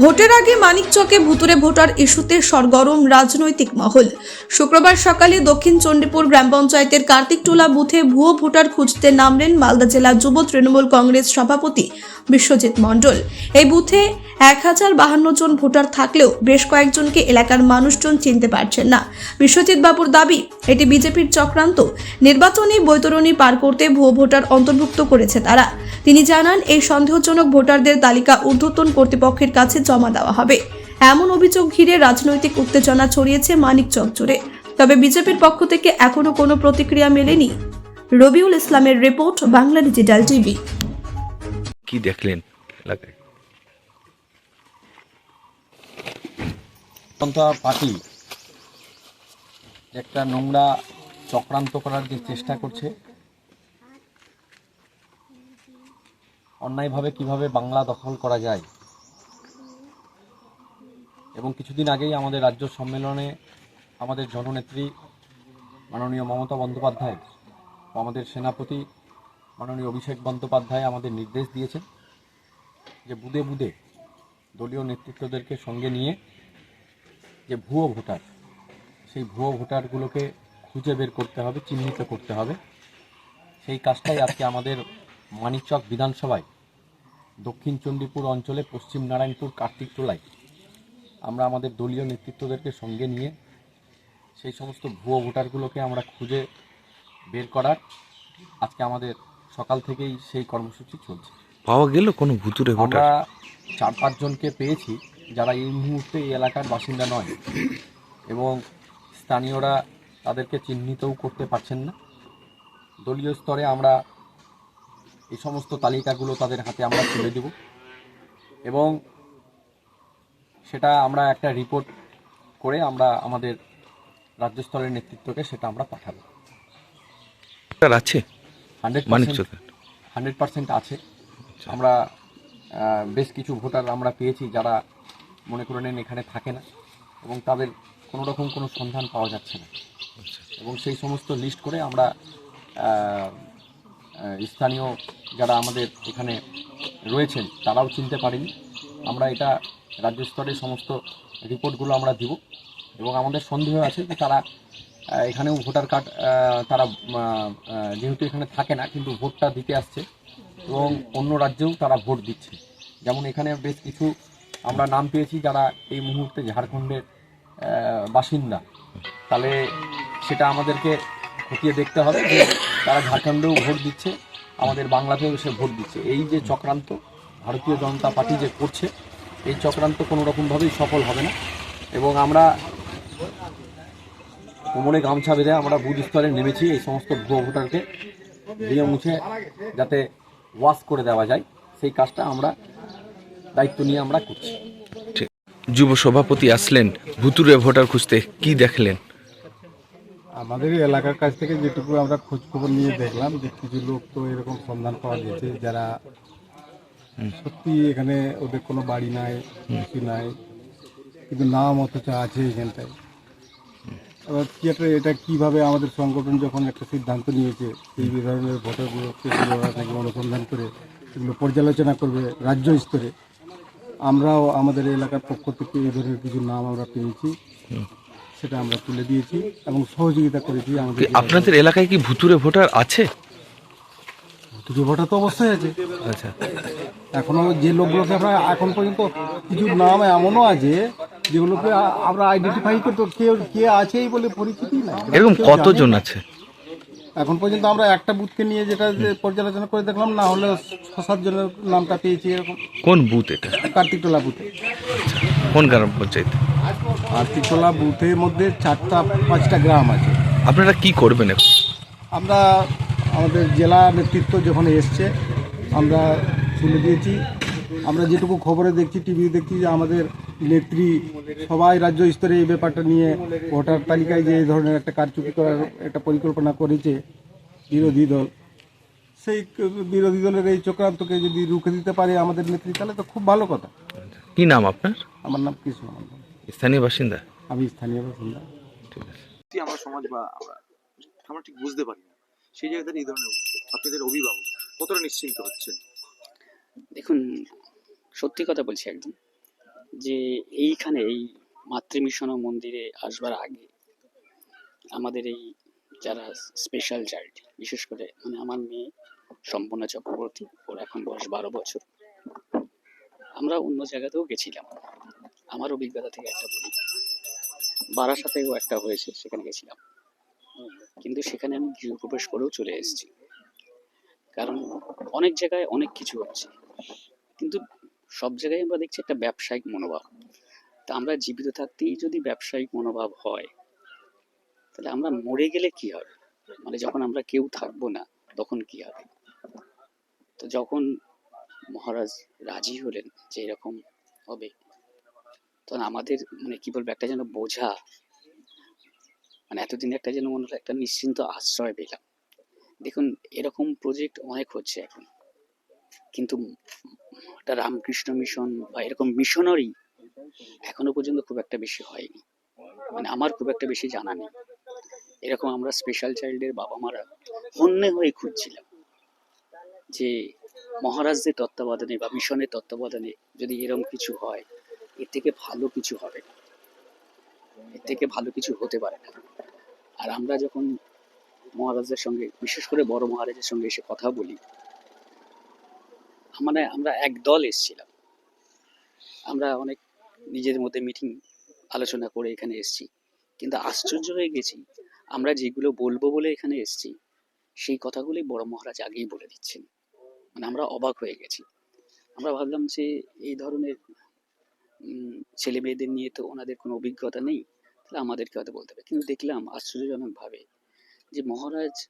ভোটের আগে মানিকচকে ভুতুরে ভোটার ইস্যুতে সরগরম রাজনৈতিক মহল। শুক্রবার সকালে দক্ষিণ চণ্ডীপুর গ্রাম পঞ্চায়েতের কার্তিকটোলা বুথে ভুয়ো ভোটার খুঁজতে নামলেন মালদা জেলা যুব তৃণমূল কংগ্রেস সভাপতি বিশ্বজিৎ মণ্ডল। এই বুথে এক হাজার বাহান্ন জন ভোটার থাকলেও বেশ কয়েকজনকে এলাকার মানুষজন চিনতে পারছেন না। বিশ্বজিৎ বাবুর দাবি, এটি বিজেপির চক্রান্ত। নির্বাচনী বৈতরণী পার করতে ভুয়ো ভোটার অন্তর্ভুক্ত করেছে তারা। তিনি জানান, এই সন্দেহজনক ভোটারদের তালিকা ঊর্ধ্বতন কর্তৃপক্ষের কাছে জমা দেওয়া হবে। এমন অভিযোগ ঘিরে রাজনৈতিক উত্তেজনা ছড়িয়েছে মানিকচক জুড়ে তবে বিজেপির পক্ষ থেকে এখনও কোনো প্রতিক্রিয়া মেলেনি। রবিউল ইসলামের রিপোর্ট, বাংলা ডিজিটাল টিভি। কি দেখলেন? এলাকায় পার্টি একটা নোংরা চক্রান্ত করার যে চেষ্টা করছে, অন্যায়ভাবে কীভাবে বাংলা দখল করা যায়, এবং কিছুদিন আগেই আমাদের রাজ্য সম্মেলনে আমাদের জননেত্রী মাননীয় মমতা বন্দ্যোপাধ্যায় ও আমাদের সেনাপতি মাননীয় অভিষেক বন্দ্যোপাধ্যায় আমাদের নির্দেশ দিয়েছেন যে বুদে বুদে দলীয় নেতৃত্বদেরকে সঙ্গে নিয়ে যে ভুয়ো ভোটার সেই ভুয়ো ভোটারগুলোকে খুঁজে বের করতে হবে চিহ্নিত করতে হবে। সেই কাজটাই আজকে আমাদের মানিকচক বিধানসভায় দক্ষিণ চণ্ডীপুর অঞ্চলে পশ্চিম নারায়ণপুর কার্তিক টোলায় আমরা আমাদের দলীয় নেতৃত্বদেরকে সঙ্গে নিয়ে সেই সমস্ত ভুয়ো ভোটারগুলোকে আমরা খুঁজে বের করার আজকে আমাদের সকাল থেকেই সেই কর্মসূচি চলছে। পাওয়া গেল কোনো ভুতুরে ভোটার? আমরা চার পাঁচজনকে পেয়েছি। যারা এই মুহূর্তে এই এলাকার বাসিন্দা নয় এবং স্থানীয়রা তাদেরকে চিহ্নিতও করতে পারছেন না দলীয় স্তরে আমরা এই সমস্ত তালিকাগুলো তাদের হাতে আমরা তুলে দেব এবং সেটা আমরা একটা রিপোর্ট করে আমরা আমাদের রাজ্য স্তরের নেতৃত্বকে সেটা আমরা পাঠাবো। আছে? হান্ড্রেড হান্ড্রেড পার্সেন্ট আছে। আমরা বেশ কিছু ভোটার আমরা পেয়েছি যারা মনে করে নেন এখানে থাকে না এবং তাদের কোনো রকম কোনো সন্ধান পাওয়া যাচ্ছে না। এবং সেই সমস্ত লিস্ট করে আমরা স্থানীয় যারা আমাদের এখানে রয়েছেন তারাও চিনতে পারেনি। আমরা এটা রাজ্য স্তরে সমস্ত রিপোর্টগুলো আমরা দিব এবং আমাদের সন্দেহ আছে যে তারা এখানেও ভোটার কার্ড তারা যেহেতু এখানে থাকে না কিন্তু ভোটটা দিতে আসছে এবং অন্য রাজ্যেও তারা ভোট দিচ্ছে। যেমন এখানে বেশ কিছু আমরা নাম পেয়েছি যারা এই মুহূর্তে ঝাড়খণ্ডের বাসিন্দা। তাহলে সেটা আমাদেরকে খতিয়ে দেখতে হবে যে তারা ঝাড়খণ্ডেও ভোট দিচ্ছে, আমাদের বাংলাতেও এসে ভোট দিচ্ছে। এই যে চক্রান্ত ভারতীয় জনতা পার্টি যে করছে, এই চক্রান্ত কোনো রকমভাবেই সফল হবে না। এবং আমরা কোমরে গামছা বেঁধে আমরা বুথ স্তরে নেমেছি, এই সমস্ত ভুয়ো ভোটারকে দিয়ে মুছে যাতে ওয়াশ করে দেওয়া যায়। সেই কাজটা আমরা দায়িত্ব নিয়ে আমরা করছি। যুব সভাপতি আসলেন ভুতুরে ভোটার খুঁজতে কি দেখলেন? আমাদের এলাকার কাছ থেকে যেটুকু আমরা খোঁজ খবর নিয়ে দেখলাম যে কিছু লোক তো এরকম সন্ধান পাওয়া গেছে যারা সত্যি এখানে ওদের কোনো বাড়ি নাই কিছু নাই কিন্তু নাম অথচ আছে এখানটায়। এবার কি একটা এটা কীভাবে আমাদের সংগঠন যখন একটা সিদ্ধান্ত নিয়েছে এই ধরনের ভোটারগুলোকে অনুসন্ধান করে এগুলো পর্যালোচনা করবে রাজ্য স্তরে আমরাও আমাদের এলাকার পক্ষ থেকে এই ধরনের কিছু নাম আমরা পেয়েছি। সেটা আমরা তুলে দিয়েছি এবং সহযোগিতা করেছি আমাদের আপনাদের এলাকায় কি ভুতুরে ভোটার আছে? দুটো ভোটার তো অবশ্যই আছে। আচ্ছা। এখনও যে লোকগুলোকে আমরা এখন পর্যন্ত কিছু নাম এমনও আছে যেগুলোকে আমরা আইডেন্টিফাই করতে কে কে আছে বলে পরিচিতি নাই। এরকম কতজন আছে? এখন পর্যন্ত আমরা একটা বুথকে নিয়ে যেটা যে পর্যালোচনা করে দেখলাম না হলে ছ সাত জনের নামটা পেয়েছি এরকম। কোন বুথ এটা? কার্তিকটোলা বুথে কোন গ্রাম পঞ্চায়েত? কার্তিকটোলা বুথের মধ্যে চারটা পাঁচটা গ্রাম আছে। আপনারা কি করবেন এখন? আমরা আমাদের জেলা নেতৃত্ব যখন এসছে আমরা শুনে দিয়েছি। আমরা যেটুকু খবরে দেখছি টিভি দেখছি যে আমাদের নেত্রী সবাই রাজ্য স্তরে এই ব্যাপারটা নিয়ে ভোটার তালিকায় যে এই ধরনের একটা কারচুপি করার একটা পরিকল্পনা করেছে বিরোধী দল সেই বিরোধী দলের এই চক্রান্তকে যদি রুখে দিতে পারে আমাদের নেত্রী তাহলে তো খুব ভালো কথা। কি নাম আপনার? আমার নাম কৃষ্ণ স্থানীয় বাসিন্দা? আমি স্থানীয় বাসিন্দা। ঠিক আছে। আমরা সমাজ বা আমরা আমরা ঠিক বুঝতে পারি না। সেই দাঁড়িয়ে এই ধরনের ছাত্রীদের অভিভাবক কতটা নিশ্চিন্ত হচ্ছেন? দেখুন সত্যি কথা বলছি একদম। যে এইখানে এই মাতৃমিশন মন্দিরে আসবার আগে আমাদের এই যারা স্পেশাল চাইল্ড বিশেষ করে মানে আমার মেয়ে সম্পূর্ণা চক্রবর্তী, ওর এখন বয়স বারো বছর। আমরা অন্য জায়গাতেও গেছিলাম। আমার অভিজ্ঞতা থেকে একটা বলি, বারাসাতেও একটা হয়েছে, সেখানে গেছিলাম। কিন্তু সেখানে আমি গৃহপ্রবেশ করেও চলে এসেছি। কারণ অনেক জায়গায় অনেক কিছু হচ্ছে। কিন্তু সব জায়গায় আমরা দেখছি একটা ব্যবসায়িক মনোভাব। তা আমরা জীবিত থাকতেই যদি ব্যবসায়িক মনোভাব হয়, তাহলে আমরা মরে গেলে কি হবে? মানে যখন আমরা কেউ থাকব না, তখন কি হবে? তো যখন মহারাজ রাজি হলেন যে এরকম হবে, তখন আমাদের মানে কি বলব, একটা যেন বোঝা মানে এতদিন একটা যেন মনে হলো একটা নিশ্চিন্ত আশ্রয় পেলাম। দেখুন, এরকম প্রজেক্ট অনেক হচ্ছে এখন। কিন্তু একটা রামকৃষ্ণ মিশন বা এরকম মিশনারি এখনও পর্যন্ত খুব একটা বেশি হয়নি। মানে আমার খুব একটা বেশি জানা নেই। এরকম আমরা স্পেশাল চাইল্ডের বাবা মারা হন্যে হয়ে খুঁজছিলাম যে মহারাজদের তত্ত্বাবধানে বা মিশনের তত্ত্বাবধানে যদি এরকম কিছু হয়, এর থেকে ভালো কিছু হবে না। এর থেকে ভালো কিছু হতে পারে না। আর আমরা যখন মহারাজদের সঙ্গে, বিশেষ করে বড় মহারাজের সঙ্গে এসে কথা বলি মানে আমরা এক দল এসেছিলাম। আমরা অনেক নিজেদের মধ্যে মিটিং আলোচনা করে এখানে এসেছি। কিন্তু আশ্চর্য হয়ে গেছি, আমরা যেগুলো বলব বলে এখানে এসেছি, সেই কথাগুলি বড় মহারাজ আগেই বলে দিচ্ছেন। মানে আমরা অবাক হয়ে গেছি। আমরা ভাবলাম যে এই ধরনের ছেলে মেয়েদের নিয়ে তো ওনাদের কোনো অভিজ্ঞতা নেই, তাহলে আমাদেরকে হয়তো বলতে হবে। কিন্তু দেখলাম আশ্চর্যজনকভাবে যে মহারাজ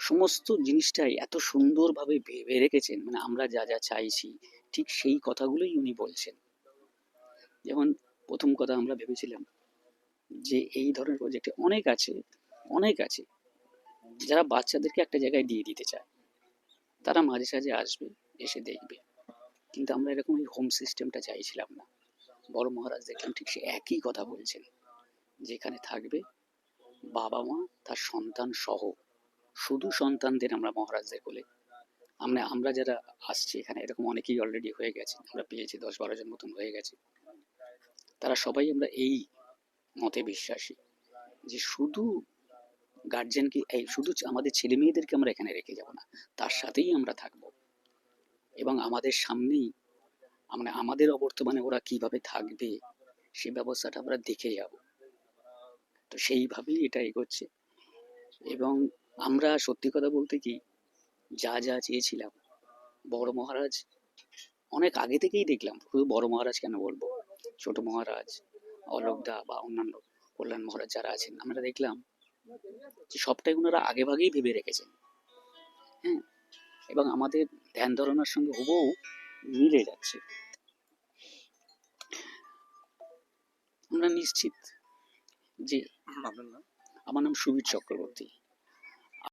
সমস্ত জিনিসটাই এত সুন্দরভাবে ভেবে রেখেছেন মানে আমরা যা যা চাইছি, ঠিক সেই কথাগুলোই উনি বলছেন। যেমন প্রথম কথা আমরা ভেবেছিলাম যে এই ধরনের প্রজেক্টে অনেক আছে অনেক আছে, যারা বাচ্চাদেরকে একটা জায়গায় দিয়ে দিতে চায়। তারা মাঝে সাঝে আসবে, এসে দেখবে। কিন্তু আমরা এরকম এই হোম সিস্টেমটা চাইছিলাম না। বড় মহারাজ দেখলাম ঠিক সে একই কথা বলছেন, যেখানে থাকবে বাবা মা, তার সন্তান সহ। শুধু সন্তানদের আমরা মহারাজদের কোলে। আমরা আমরা যারা আসছি এখানে, এরকম অনেকেই অলরেডি হয়ে গেছে। আমরা পেয়েছি দশ বারো জন মতন হয়ে গেছে। তারা সবাই আমরা এই মতে বিশ্বাসী যে শুধু গার্জেনকে এই শুধু আমাদের ছেলে মেয়েদেরকে আমরা এখানে রেখে যাব না, তার সাথেই আমরা থাকব। এবং আমাদের সামনেই আমরা আমাদের অবর্তমানে ওরা কীভাবে থাকবে, সে ব্যবস্থাটা আমরা দেখে যাব। তো সেইভাবেই এটা এগোচ্ছে। এবং আমরা সত্যি কথা বলতে কি যা যা চেয়েছিলাম বড় মহারাজ অনেক আগে থেকেই দেখলাম শুধু বড় মহারাজ কেন বলব? ছোট মহারাজ অলোকদা বা অন্যান্য কল্যাণ মহারাজ যারা আছেন আমরা দেখলাম যে সবটাই ওনারা আগে ভাগেই ভেবে রেখেছেন। হ্যাঁ এবং আমাদের ধ্যান ধারণার সঙ্গে হুবহু মিলে যাচ্ছে। আমরা নিশ্চিত যে আমার নাম সুবীর চক্রবর্তী।